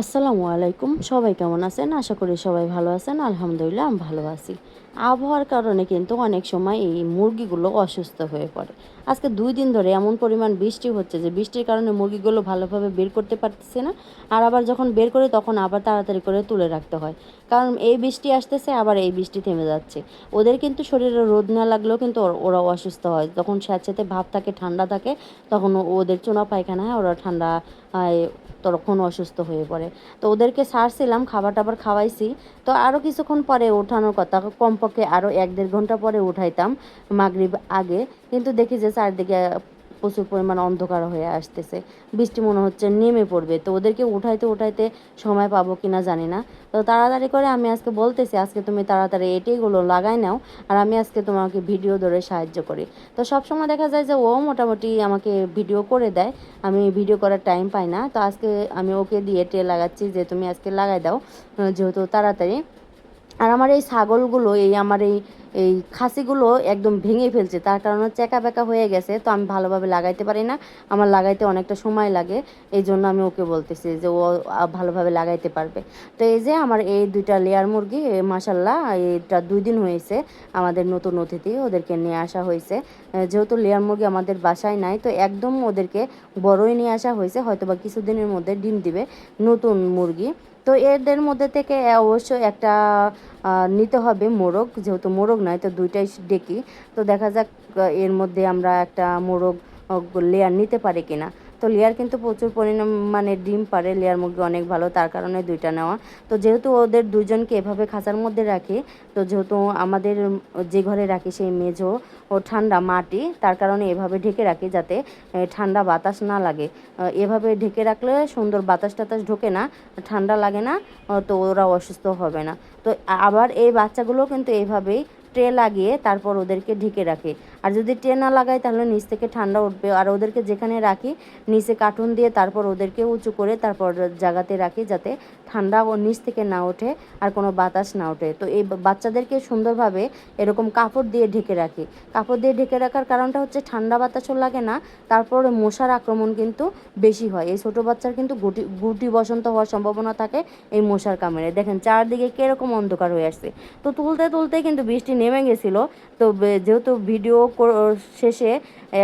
আসসালামু আলাইকুম। সবাই কেমন আছেন? আশা করি সবাই ভালো আছেন। আলহামদুলিল্লাহ আমি ভালো আছি। আবহাওয়ার কারণে কিন্তু অনেক সময় এই মুরগিগুলো অসুস্থ হয়ে পড়ে। আজকে দুই দিন ধরে এমন পরিমাণ বৃষ্টি হচ্ছে যে বৃষ্টির কারণে মুরগিগুলো ভালোভাবে বের করতে পারতেছে না, আর আবার যখন বের করে তখন আবার তাড়াতাড়ি করে তুলে রাখতে হয়। কারণ এই বৃষ্টি আসতেছে, আবার এই বৃষ্টি থেমে যাচ্ছে। ওদের কিন্তু শরীরে রোদ না লাগলেও কিন্তু ওর- অসুস্থ হয়। যখন স্যাঁতস্যাঁতে ভাব থাকে, ঠান্ডা থাকে, তখন ওদের চুনা পায়খানা হয় ওরা ঠান্ডা তখন অসুস্থ হয়ে পড়ে। তো ওদেরকে সারছিলাম, খাবার টাবার খাওয়াইছি। তো আরও কিছুক্ষণ পরে ওঠানোর কথা কমপক্ষে আরও এক দেড় ঘণ্টা পরে উঠাইতাম মাগরিব আগে। কিন্তু দেখি যে চারদিকে প্রচুর পরিমাণ অন্ধকার হয়ে আসতেছে। বৃষ্টি মনে হচ্ছে নেমে পড়বে। তো ওদেরকে উঠাইতে উঠাইতে সময় পাবো কিনা জানি না। তো তাড়াতাড়ি করে আমি আজকে বলতেছি, আজকে তুমি তাড়াতাড়ি এটিগুলো লাগাই নাও আর আমি আজকে তোমাকে ভিডিও ধরে সাহায্য করি। তো সবসময় দেখা যায় যে ও মোটামুটি আমাকে ভিডিও করে দেয়। আমি ভিডিও করার টাইম পাই না। তো আজকে আমি ওকে দিয়ে টে লাগাচ্ছি যে তুমি আজকে লাগাই দাও, যেহেতু তাড়াতাড়ি। আর আমার এই ছাগলগুলো এই আমার এই এই খাসিগুলো একদম ভেঙে ফেলছে। তার কারণে চেকা বেকা হয়ে গেছে, তো আমি ভালোভাবে লাগাইতে পারি না। আমার লাগাইতে অনেকটা সময় লাগে এই জন্য আমি ওকে বলতেছি যে ও ভালোভাবে লাগাইতে পারবে। তো এই যে আমার এই দুইটা লেয়ার মুরগি মাসাল্লাহ এটা দুই দিন হয়েছে আমাদের নতুন অতিথি, ওদেরকে নিয়ে আসা হয়েছে। যেহেতু লেয়ার মুরগি আমাদের বাসায় নাই, তো একদম ওদেরকে বড়ই নিয়ে আসা হয়েছে হয়তো বা কিছুদিনের মধ্যে ডিম দিবে নতুন মুরগি। তো এদের মধ্যে থেকে অবশ্যই একটা নিতে হবে মোরগ, যেহেতু মোরগ নয়, তো দুইটাই ডেকি। তো দেখা যাক এর মধ্যে আমরা একটা মোরগ লেয়ার নিতে পারি কিনা। তো লেয়ার কিন্তু প্রচুর পরিমাণে ডিম পারে, লেয়ার মুরগি অনেক ভালো, তার কারণে দুইটা নেওয়া। তো যেহেতু ওদের দুজনকে এভাবে খাঁচার মধ্যে রাখি, তো যেহেতু আমাদের যে ঘরে রাখি সেই মেঝো ও ঠান্ডা মাটি, তার কারণে এভাবে ঢেকে রাখি যাতে ঠান্ডা বাতাস না লাগে। এভাবে ঢেকে রাখলে সুন্দর বাতাস টাতাস ঢোকে না, ঠান্ডা লাগে না তো ওরা অসুস্থ হবে না। তো আবার এই বাচ্চাগুলো কিন্তু এইভাবেই ট্রে লাগিয়ে তারপর ওদেরকে ঢেকে রাখে। আর যদি ট্রে না লাগাই, তাহলে নিচ থেকে ঠান্ডা উঠবে। আর ওদেরকে যেখানে রাখি, নিচে কার্টুন দিয়ে তারপর ওদেরকে উঁচু করে তারপর জায়গাতে রাখি যাতে ঠান্ডা ও নিচ থেকে না ওঠে আর কোনো বাতাস না ওঠে। তো এই বাচ্চাদেরকে সুন্দরভাবে এরকম কাপড় দিয়ে ঢেকে রাখি। কাপড় দিয়ে ঢেকে রাখার কারণটা হচ্ছে ঠান্ডা বাতাসও লাগে না, তারপর মশার আক্রমণ কিন্তু বেশি হয়। এই ছোটো বাচ্চার কিন্তু গুটি গুটি বসন্ত হওয়ার সম্ভাবনা থাকে এই মশার কামড়ে। দেখেন চারদিকে কীরকম অন্ধকার হয়ে আসছে। তো তুলতে তুলতে কিন্তু বৃষ্টি নেমে গেছিল। তো যেহেতু ভিডিও শেষে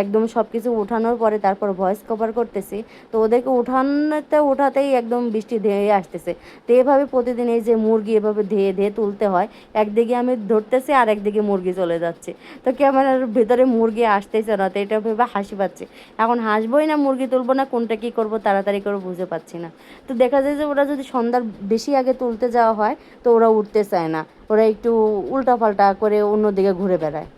একদম সব কিছু উঠানোর পরে তারপর ভয়েস কভার করতেছি। তো ওদেরকে উঠানতে, উঠাতেই একদম বৃষ্টি ধেয়ে আসতেছে। তো এভাবে প্রতিদিন এই যে মুরগি এভাবে ধেয়ে ধেয়ে তুলতে হয়, একদিকে আমি ধরতেছি আর একদিকে মুরগি চলে যাচ্ছে। তো ক্যামেরার ভেতরে মুরগি আসতেছে না, তো এটা ভেবে হাসি পাচ্ছে। এখন হাসবোই না, মুরগি তুলবো না, কোনটা কী করব, তাড়াতাড়ি করে বুঝে পাচ্ছি না। তো দেখা যায় যে ওরা যদি সন্ধ্যার বেশি আগে তুলতে যাওয়া হয়, তো ওরা উঠতে চায় না। ওরা একটু উল্টাপাল্টা করে অন্যদিকে ঘুরে বেড়ায়।